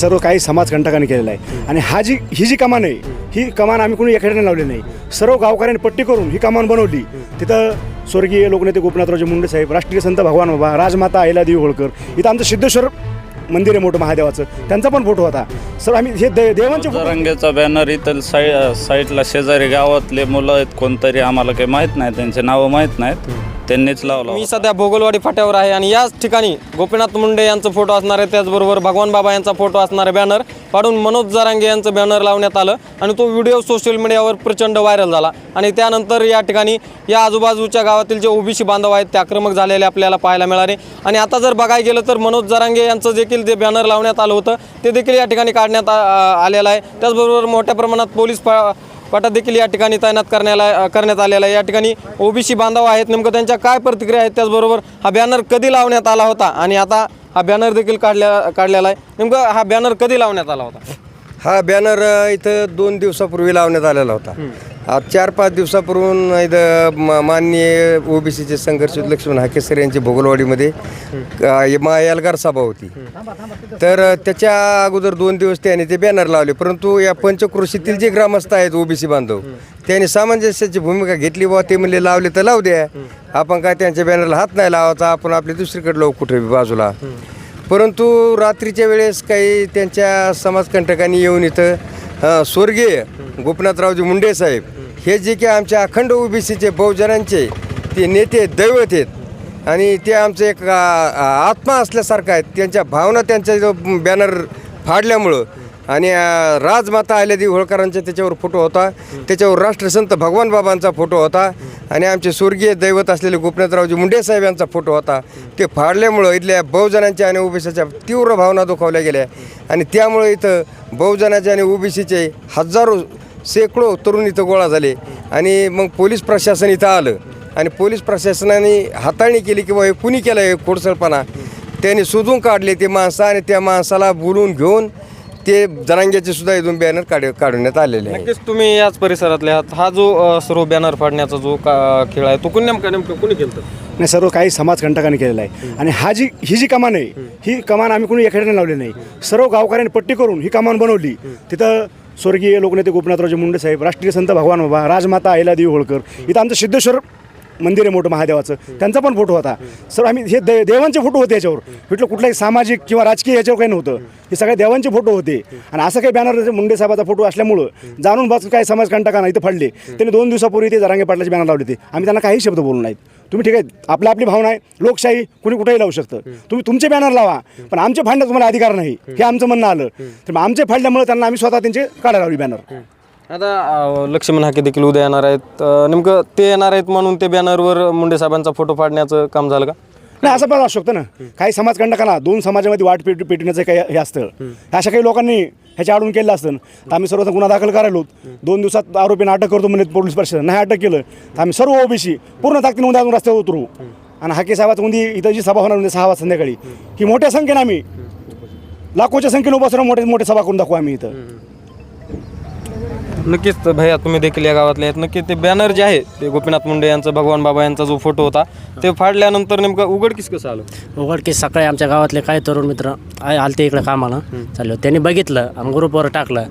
सर्व काही समाजकंटकांनी केलेलं आहे. आणि हा जी ही जी कमान आहे ही कमान आम्ही कोणी एखाद्याने लावली नाही. सर्व गावकऱ्यांनी पट्टी करून ही कमान बनवली. तिथं स्वर्गीय लोकनेते गोपीनाथरावजी मुंडे साहेब राष्ट्रीय संत भगवान बाबा राजमाता अहिल्यादेवी होळकर इथं आमचं सिद्धेश्वर मंदिर आहे मोठं महादेवाचं. त्यांचा पण फोटो होता. सर आम्ही हे दे देवांचे फोटो रंगेचा बॅनर इथं साई साईडला शेजारी गावातले मुलं आहेत कोणतरी आम्हाला काही माहीत नाही त्यांचे नावं माहीत नाहीत. त्यांनीच लावलं मी सध्या भोगलवाडी फाट्यावर आहे आणि याच ठिकाणी गोपीनाथ मुंडे यांचा फोटो असणार आहे. त्याचबरोबर भगवान बाबा यांचा फोटो असणारे बॅनर पाडून मनोज जरांगे यांचं बॅनर लावण्यात आलं आणि तो व्हिडिओ सोशल मीडियावर प्रचंड व्हायरल झाला. आणि त्यानंतर या ठिकाणी या आजूबाजूच्या गावातील जे ओबीसी बांधव आहेत ते आक्रमक झालेले आपल्याला पाहायला मिळाले. आणि आता जर बघायला गेलं तर मनोज जरांगे यांचं देखील जे बॅनर लावण्यात आलं होतं ते देखील या ठिकाणी काढण्यात आलेलं आहे. त्याचबरोबर मोठ्या प्रमाणात पोलीस पाटा देखील या ठिकाणी तैनात करण्याला करण्यात आलेला आहे. या ठिकाणी ओबीसी बांधव आहेत. नेमकं त्यांच्या काय प्रतिक्रिया आहेत त्याचबरोबर हा बॅनर कधी लावण्यात आला होता? आणि आता हा बॅनर देखील काढल्या काढलेला आहे. नेमकं हा बॅनर कधी लावण्यात आला होता? हा बॅनर इथं दोन दिवसापूर्वी लावण्यात आलेला होता. आज चार पाच दिवसापूर्वी इथं म- माननीय ओबीसीचे संघर्षित लक्ष्मण हाकेसर यांची भोगलवाडीमध्ये अ, मा एल्गार सभा होती. तर अ, त्याच्या अगोदर दोन दिवस त्याने ते बॅनर लावले परंतु या पंचक्रोशीतील जे ग्रामस्थ आहेत ओबीसी बांधव त्यांनी सामंजस्याची भूमिका घेतली बुवा ते म्हणले लावले तर लावू द्या. आपण काय त्यांच्या बॅनरला हात नाही लावायचा आपण आपले दुसरीकडे लावू कुठे बी बाजूला. परंतु रात्रीच्या वेळेस काही त्यांच्या समाजकंटकांनी येऊन इथं अ, स्वर्गीय गोपीनाथरावजी मुंडे साहेब हे जे काही आमच्या अखंड ओबीसीचे बहुजनांचे ते नेते दैवत आहेत. आणि ते आमचं एक आत्मा असल्यासारखं आहेत. त्यांच्या भावना त्यांच्या जो बॅनर फाडल्यामुळं. आणि राजमाता आल्यादी होळकरांचा त्याच्यावर फोटो होता. त्याच्यावर राष्ट्रसंत भगवान बाबांचा फोटो होता. आणि आमचे स्वर्गीय दैवत असलेले गोपनाथरावजी मुंडे साहेब यांचा फोटो होता. ते फाडल्यामुळं इथल्या बहुजनांच्या आणि ओबीसीच्या तीव्र भावना दुखावल्या गेल्या. आणि त्यामुळे इथं बहुजनाचे आणि ओबीसीचे हजारो शेकडो तरुण इथं गोळा झाले. आणि मग पोलीस प्रशासन इथं आलं. आणि पोलीस प्रशासनाने हाताळणी केली किंवा हे कुणी केलं हे खोडसळपणा? त्यांनी शोधून काढले ते माणसं आणि त्या माणसाला बोलून घेऊन ते जनांग्याचे सुद्धा इथून बॅनर काढ काढण्यात आलेले आहे. नक्कीच तुम्ही याच परिसरातले आहात. हा जो सर्व बॅनर फाडण्याचा जो का खेळ आहे तो कोण नेमकं नेमकं कोणी केलं नाही सर्व काही समाजकंटकांनी केलेलं आहे. आणि हा जी ही जी कमान आहे ही कमान आम्ही कोणी एखाद्याने लावली नाही. सर्व गावकऱ्यांनी पट्टी करून ही कमान बनवली. तिथं स्वर्गीय लोकनेते गोपीनाथरावजी मुंडे साहेब राष्ट्रीय संत भगवान बाबा राजमाता अहिल्यादेवी होळकर इथं आमचं सिद्धेश्वर मंदिर आहे मोठं महादेवाचं. त्यांचा पण फोटो होता. सर आम्ही हे दे देवांचे फोटो होते याच्यावर. म्हटलं कुठलाही सामाजिक किंवा राजकीय याच्यावर काही नव्हतं. हे सगळे देवांचे फोटो होते. आणि असं काही बॅनर मुंडे साहेबाचा फोटो असल्यामुळं जाणून बाजू काही समाजकंटकांना इथं फाडले. त्यांनी दोन दिवसापूर्वी ते जरांगे पाटलाचे बॅनर लावले ते आम्ही त्यांना काही शब्द बोलू नाहीत. तुम्ही ठीक आहे आपली आपली भावना आहे लोकशाही कुणी कुठेही लावू शकतं. तुम्ही तुमचे बॅनर लावा. पण आमचे फाडण्यात तुम्हाला अधिकार नाही. हे आमचं म्हणणं आलं. तर मग आमचे फाडल्यामुळे त्यांना आम्ही स्वतः त्यांचे काढायला लावली बॅनर आता अ, लक्ष्मण हाके देखील उद्या येणार आहेत. अ, नेमकं ते येणार आहेत म्हणून ते बॅनरवर मुंडे साहेबांचा फोटो फाडण्याचं काम झालं का? नाही असं पण असू शकतं ना. काही समाजकंटकांना दोन समाजामध्ये वाट पेट पेटण्याचं काही हे असतं. अशा काही लोकांनी ह्याच्या आडून केलं असतं तर आम्ही सर्व गुन्हा दाखल करायलो. दोन दिवसात आरोपींना अटक करतो म्हणजे पोलीस प्रशासन नाही अटक केलं. तर आम्ही सर्व ओबीसी पूर्ण ताकदीने उद्या रस्त्यावर उतरू. आणि हाके साहेबाचं उंदी इथं जी सभा होणार म्हणजे सहा वाजता संध्याकाळी की मोठ्या संख्येने आम्ही लाखोच्या संख्येने उभा मोठे मोठे सभा करून दाखवू आम्ही इथं. नक्कीच तर भैया तुम्ही देखील या गावातले आहेत. नक्की ते बॅनर जे आहे ते गोपीनाथ मुंडे यांचा भगवान बाबा यांचा जो फोटो होता ते फाडल्यानंतर नेमकं उघडकीस कसं आलं? उघडकीस सकाळी आमच्या गावातले काही तरुण मित्र आलते इकडे कामाला. चालले. त्यांनी बघितलं आणि ग्रुपवर टाकलं.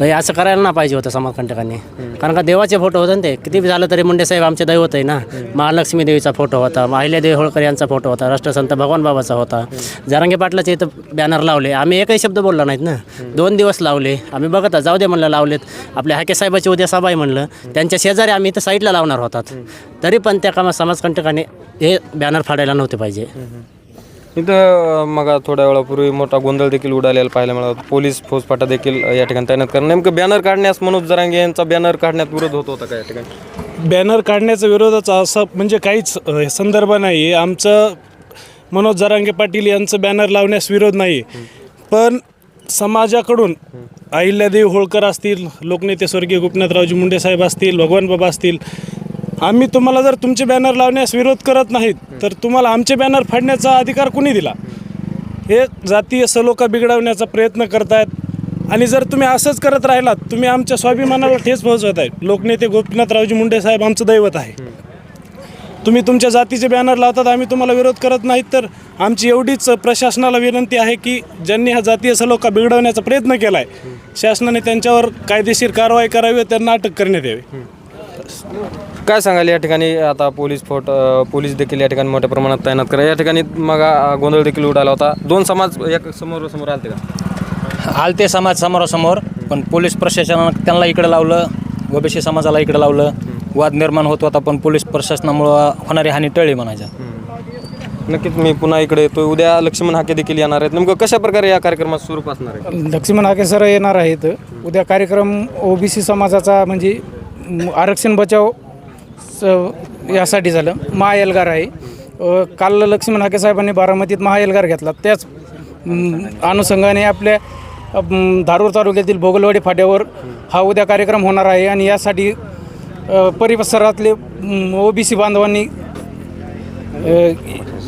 हे असं करायला ना पाहिजे होतं समाजकंटकांनी. कारण का देवाचे फोटो होते ना ते. किती झालं तरी मुंडे साहेब आमचे दैवत आहे ना. महालक्ष्मी देवीचा फोटो होता अहिल्यादेवी होळकर यांचा फोटो होता राष्ट्रसंत भगवान बाबाचा होता. जरांगे पाटलाचे इथं बॅनर लावले. आम्ही एकही शब्द बोलला नाहीत ना. दोन दिवस लावले. आम्ही बघत जाऊ दे म्हणलं लावलेत. आपल्या हाके साहेबाची उद्या सभा आहे म्हणलं. त्यांच्या शेजारी आम्ही इथं साईडला लावणार होतात. तरी पण त्या कामात समाजकंटकाने हे बॅनर फाडायला नव्हते पाहिजे. इथं मग थोड्या वेळापूर्वी मोठा गोंधळ देखील उडालेला पाहायला मिळाला. पोलीस फौजफाटा देखील या ठिकाणी तैनात कारण नेमकं बॅनर काढण्यास मनोज जरांगे यांचा बॅनर काढण्यात विरोध होत होता का या ठिकाणी? बॅनर काढण्याचा विरोधाचा असं म्हणजे काहीच अ, संदर्भ नाही आहे आमचं मनोज जरांगे पाटील यांचं बॅनर लावण्यास विरोध नाही पण समाजाकडून अहिल्यादेवी होळकर असतील लोकनेते स्वर्गीय गोपीनाथरावजी मुंडे साहेब असतील भगवान बाबा असतील आम्ही तुम्हाला जर तुमचे बॅनर लावण्यास विरोध करत नाहीत तर तुम्हाला आमचे बॅनर फाडण्याचा अधिकार कुणी दिला? हे जातीय सलोखा बिघडवण्याचा प्रयत्न करतायत. आणि जर तुम्ही असंच करत राहिलात तुम्ही आमच्या स्वाभिमानाला ठेच पोहोचवत आहे लोकनेते गोपीनाथरावजी मुंडे साहेब आमचं दैवत आहे. तुम्ही तुमच्या जातीचे बॅनर लावतात आम्ही तुम्हाला विरोध करत नाहीत तर आमची एवढीच प्रशासनाला विनंती आहे की ज्यांनी हा जातीय सलोखा बिघडवण्याचा प्रयत्न केला आहे शासनाने त्यांच्यावर कायदेशीर कारवाई करावी व त्यांना अटक करण्यात यावी. काय सांगाल या ठिकाणी? आता पोलीस फोट अ, पोलीस देखील या ठिकाणी मोठ्या प्रमाणात तैनात करा. या ठिकाणी मग अ, गोंधळ देखील उडाला होता. दोन समाज एक समोर समोर आलते का? आलते समाज समोरासमोर पण पोलीस प्रशासनानं त्यांना इकडे लावलं ओबीसी समाजाला इकडे लावलं. वाद निर्माण होत होता पण पोलीस प्रशासनामुळं होणारी हानी टळली म्हणायचं. नक्कीच मी पुन्हा इकडे येतो उद्या लक्ष्मण हाके देखील येणार आहेत. नेमकं कशा प्रकारे या कार्यक्रमात स्वरूप असणार आहे लक्ष्मण हाके सर येणार आहेत. उद्या कार्यक्रम ओबीसी समाजाचा म्हणजे आरक्षण बचाव स- यासाठी झालं. महाएल्गार आहे. काल लक्ष्मण हाके साहेबांनी बारामतीत महाएल्गार घेतला. त्याच अनुषंगाने आपल्या धारूर तालुक्यातील भोगलवाडी फाट्यावर हा उद्या कार्यक्रम होणार आहे आणि यासाठी अ, परिसरातले ओबीसी बांधवांनी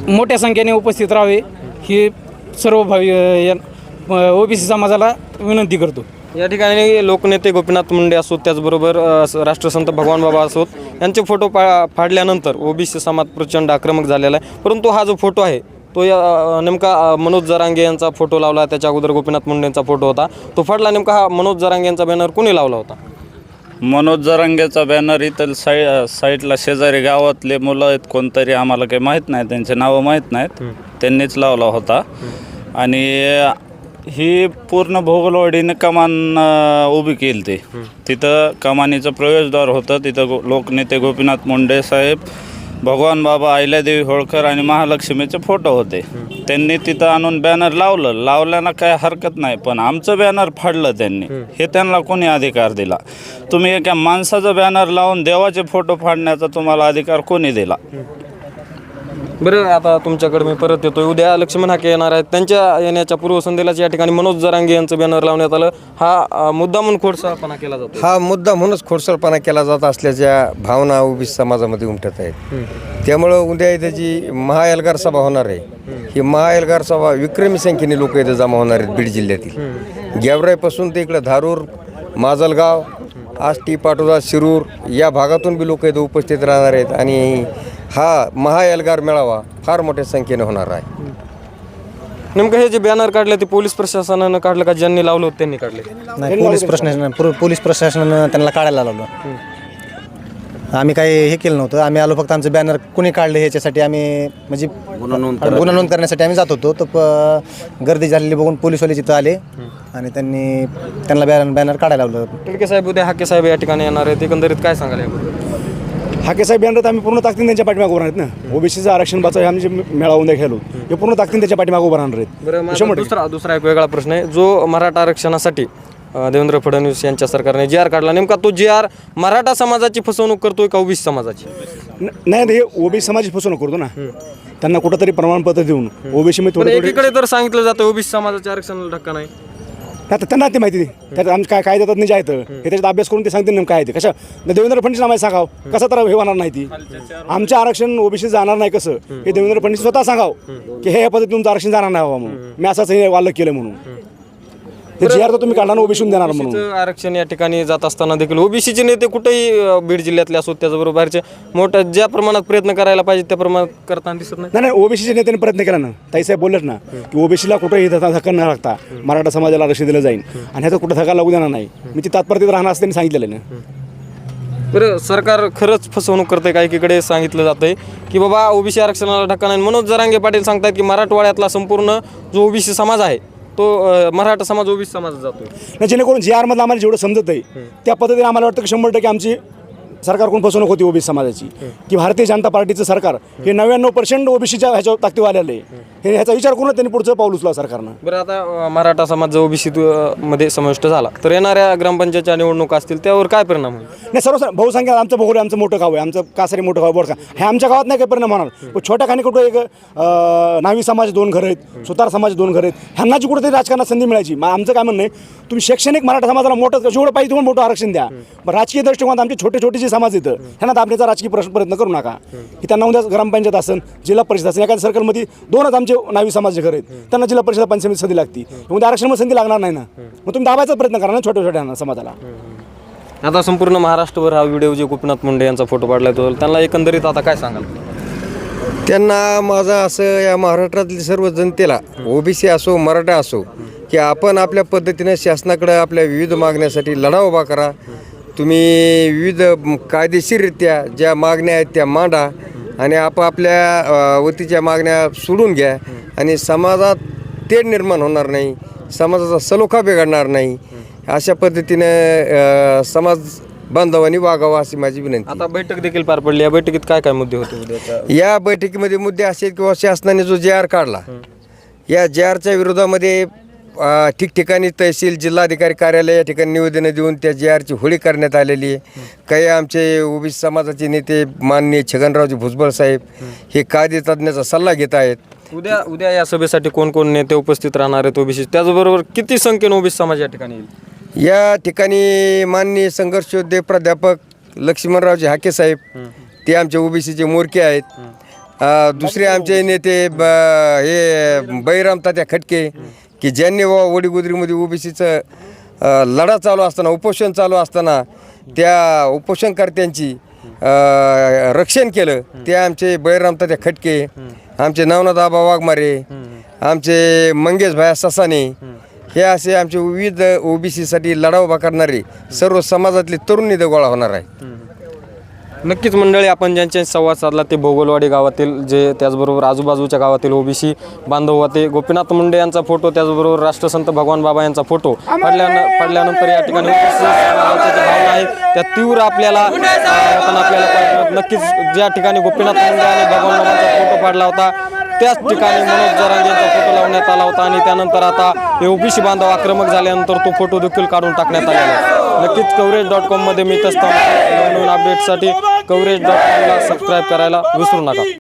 मोठ्या संख्येने उपस्थित राहावे ही सर्व भावी ओबीसी समाजाला विनंती करतो. या ठिकाणी लोकनेते गोपीनाथ मुंडे असोत त्याचबरोबर अ, राष्ट्रसंत भगवान बाबा असोत. यांचे फोटो पा फाडल्यानंतर ओबीसी समाज प्रचंड आक्रमक झालेला आहे. परंतु हा जो फोटो आहे तो या अ, नेमका अ, मनोज जरांगे यांचा फोटो लावला त्याच्या अगोदर गोपीनाथ मुंडेंचा फोटो होता. तो फाडला नेमका हा मनोज जरांगे यांचा बॅनर कोणी लावला होता? मनोज जरांगेचा बॅनर इथं साई साईडला शेजारी गावातले मुलं आहेत कोणतरी आम्हाला काही माहीत नाही त्यांचे नावं माहीत नाहीत. त्यांनीच लावला होता. आणि ही पूर्ण भोगलवाडीनं कमान अ, उभी केली ते. तिथं कमानीचं प्रवेशद्वार होतं. तिथं गो लोकनेते गोपीनाथ मुंडे साहेब भगवान बाबा अहिल्यादेवी होळकर आणि महालक्ष्मीचे फोटो होते. त्यांनी तिथं आणून बॅनर लावलं. लावल्यानं काय हरकत नाही पण आमचं बॅनर फाडलं त्यांनी. हे त्यांना कोणी अधिकार दिला? तुम्ही एका माणसाचं बॅनर लावून देवाचे फोटो फाडण्याचा तुम्हाला अधिकार कोणी दिला? बरं आता तुमच्याकडे मी परत येतोय. उद्या लक्ष्मण हाके येणार आहेत. त्यांच्या येण्याच्या पूर्वसंध्येलाच या ठिकाणी मनोज जरांगे यांचं बॅनर लावण्यात आलं. हा अ, मुद्दामून खोडसाळपणा केला जातो हा मुद्दा म्हणूनच खोडसळपणा केला जात असल्याच्या भावना ओबीसी समाजामध्ये उमटत आहेत. त्यामुळं उद्या इथे जी महाएल्गार सभा होणार आहे ही महाएल्गार सभा विक्रमी संख्येने लोक इथे जमा होणार आहेत बीड जिल्ह्यातील. गेवराईपासून ते इकडं धारूर माजलगाव आष्टी पाटोदा शिरूर या भागातून बी लोक इथे उपस्थित राहणार आहेत. आणि हा महाएल्गार मेळावा फार मोठ्या संख्येने होणार आहे. नेमकं हे जे बॅनर काढले ते पोलीस प्रशासनानं काढलं का ज्यांनी लावलं होतं त्यांनी काढले? नाही पोलीस प्रशासन पुर- पोलीस प्रशासनानं त्यांना काढायला लावलं. आम्ही काही हे केलं नव्हतं. आम्ही आलो फक्त आमचं बॅनर कुणी काढलं ह्याच्यासाठी आम्ही म्हणजे गुन्हा नोंद करण्यासाठी आम्ही जात होतो. तर प- गर्दी झालेली बघून पोलीसवाले तिथं आले आणि त्यांनी त्यांना बॅनर बॅनर काढायला लावलं. टिळके साहेब उद्या हाके साहेब या ठिकाणी येणार आहेत. एकंदरीत काय सांगाल याबद्दल? हाके साहेब बॅनर तर आम्ही पूर्ण ताकदीने त्यांच्या पाठीमागे उभं आहेत ना. ओबीसीचं आरक्षण बचाव हे आमचे मेळावा उद्या खेळलो. हे पूर्ण ताकदीने त्याच्या पाठीमागे उभं राहणार बरं आहेत टक्के. दुसरा दुसरा एक वेगळा प्रश्न आहे. जो मराठा आरक्षणासाठी देवेंद्र फडणवीस यांच्या सरकारने जी आर काढला नेमका तो जी आर मराठा समाजाची फसवणूक करतोय का ओबीसी समाजाची? नाही हे ओबीसी समाज फसवणूक करतो ना. त्यांना कुठंतरी प्रमाणपत्र देऊन ओबीसी मध्ये एकीकडे तर सांगितलं जातं ओबीसी समाजाच्या आरक्षणाला धक्का नाही. आता त्यांना ते माहिती. त्यात आमचं काय काय देतात नाही आहेत. हे त्याच्यात अभ्यास करून ते सांगते नेमकं काय आहे ते. कशा देवेंद्र फडणवीस आम्हाला सांगाव. कसं तर हे होणार नाही ती. आमचं आरक्षण ओबीसी जाणार नाही कसं? हे देवेंद्र फडणवीस स्वतः सांगाव की हे पद्धतीने तुमचं आरक्षण जाणार नाही बाबा म्हणून. मी असंच हे वाल्य केलं म्हणून. हे जी आर तर तुम्ही काढला ना ओबीसी देणार म्हणून. ओबीसीचं आरक्षण या ठिकाणी जात असताना देखील ओबीसीचे नेते कुठेही अ, बीड जिल्ह्यातले असोत त्याचबरोबर बाहेरचे मोठ्या ज्या प्रमाणात प्रयत्न करायला पाहिजे त्या प्रमाणात करताना दिसत नाही. नाही नाही ओबीसीच्या नेत्याने प्रयत्न केला ना. ताईसाहेब बोललेत ना की ओबीसीला कुठंही धक्का धक्का न लागता मराठा समाजाला आरक्षण दिलं जाईल. आणि ह्याचा कुठं धक्का लागू देणार नाही. मी ती तात्पर्य राहणार असं त्यांनी सांगितलेलं ना. बरं सरकार खरंच फसवणूक करते काही एकीकडे सांगितलं जातंय की बाबा ओबीसी आरक्षणाला धक्का नाही. मनोज जरांगे पाटील सांगतात की मराठवाड्यातला संपूर्ण जो ओबीसी समाज आहे तो मराठा समाज ओबीसी समाजात नाही जेणेकरून जी आरमधलं आम्हाला जेवढं समजत आहे त्या पद्धतीने आम्हाला वाटतं की शंभर टक्के आमची सरकारकडून फसवणूक होती ओबीसी समाजाची? की भारतीय जनता पार्टीचं सरकार हे नव्याण्णव पर्सेंट ओबीसीच्या ह्याच्या ताकदीवर आलेलं आहे. हे. ह्याचा विचार करून त्यांनी पुढचं पाऊल उचला सरकारनं? बरं आता मराठा समाज जो ओबीसी मध्ये समाविष्ट झाला. तर येणाऱ्या ग्रामपंचायतच्या निवडणुका असतील त्यावर काय परिणाम होईल? नाही सर्व बहुसंख्या आमचं भोगोले आमचं मोठं गाव आहे आमचं कासारी मोठं गाव बोडका हे आमच्या गावात नाही काही परिणाम होणार. पण छोट्या खाणी कुठं एक नावी समाज दोन घर आहेत सुतार समाज दोन घर आहेत ह्यांना जी कुठेतरी राजकारणात संधी मिळायची. मग आमचं काय म्हणणं आहे तुम्ही शैक्षणिक मराठा समाजाला मोठं जेवढं पाहिजे तेवढं मोठं आरक्षण द्या. पण राजकीय दृष्टिकोनात आमचे छोटे छोटे जे समाज येतं ह्यांना दाबण्याचा राजकीय प्रश्न प्रयत्न करू नका. की त्यांना उद्या ग्रामपंचायत असेल जिल्हा परिषद असेल एखाद्या सर्कलमध्ये दोनच आमचे नावी समाजाचे घर आहेत त्यांना जिल्हा परिषद पंचायत संधी लागती. उद्या आरक्षण संधी लागणार नाही ना. मग तुम्ही दाबायचा प्रयत्न करा ना छोट्या छोट्या समाजाला. आता संपूर्ण महाराष्ट्रभर हा व्हिडिओ जे गोपीनाथ मुंडे यांचा फोटो पाडलाय तो त्यांना एकंदरीत आता काय सांगाल? त्यांना माझं असं या महाराष्ट्रातल्या सर्व जनतेला ओबीसी असो मराठा असो की आपण आपल्या पद्धतीनं शासनाकडे आपल्या विविध मागण्यासाठी लढा उभा करा. तुम्ही विविध कायदेशीररित्या ज्या मागण्या आहेत त्या मांडा आणि आपापल्या वतीच्या मागण्या सोडून घ्या. आणि समाजात तेढ निर्माण होणार नाही. समाजाचा सलोखा बिघडणार नाही. अशा पद्धतीनं समाज बांधवांनी वागावा अशी माझी विनंती. आता बैठक देखील पार पडली. या बैठकीत काय काय मुद्दे होते या बैठकीमध्ये मुद्दे असे आहेत किंवा शासनाने जो जे आर काढला या जे आरच्या विरोधामध्ये अ, ठिकठिकाणी तहसील जिल्हाधिकारी कार्यालय या ठिकाणी निवेदनं देऊन त्या जे आरची होळी करण्यात आलेली आहे. काही आमचे ओबीसी समाजाचे नेते माननीय छगनरावजी भुजबळ साहेब हे कायदे तज्ज्ञाचा सल्ला घेत आहेत. उद्या उद्या या सभेसाठी कोण कोण नेते उपस्थित राहणार आहेत ओबीसी? त्याचबरोबर किती संख्येने ओबीसी समाज या ठिकाणी येईल? या ठिकाणी माननीय संघर्ष योद्धे प्राध्यापक लक्ष्मणरावजी हाके साहेब ते आमचे ओबीसीचे मोरके आहेत. अ, दुसरे आमचे नेते ब हे बैराम तात्या खटके की ज्यांनी व वडीगुद्रीमध्ये ओबीसीचं लढा चालू असताना उपोषण चालू असताना त्या उपोषणकर्त्यांची रक्षण केलं. ते आमचे बैराम तात्या खटके आमचे नवनाथाबा वाघमारे आमचे मंगेश भाया ससाने हे असे आमचे विविध ओबीसीसाठी लढा उभा करणारे सर्व समाजातले तरुण निधी गोळा होणार आहे नक्कीच मंडळी आपण ज्यांचे संवाद साधला ते भोगलवाडी गावातील जे त्याचबरोबर आजूबाजूच्या गावातील ओबीसी बांधव होते. गोपीनाथ मुंडे यांचा फोटो त्याचबरोबर राष्ट्रसंत भगवान बाबा यांचा फोटो पडल्यानं पडल्यानंतर या ठिकाणी भावना आहेत त्या तीव्र आपल्याला आपल्याला. नक्कीच ज्या ठिकाणी गोपीनाथ मुंडे आणि भगवान बाबांचा फोटो पाडला होता त्याच ठिकाणी मनोज जरांगे यांचा फोटो लावण्यात आला होता. आणि त्यानंतर आता हे ओबीसी बांधव आक्रमक झाल्यानंतर तो फोटो देखील काढून टाकण्यात आलेला आहे. नक्कीच कवरेज डॉट कॉममध्ये मी तसं नवीन अपडेटसाठी कवरेज डॉट कॉमला सबस्क्राईब करायला विसरू नका.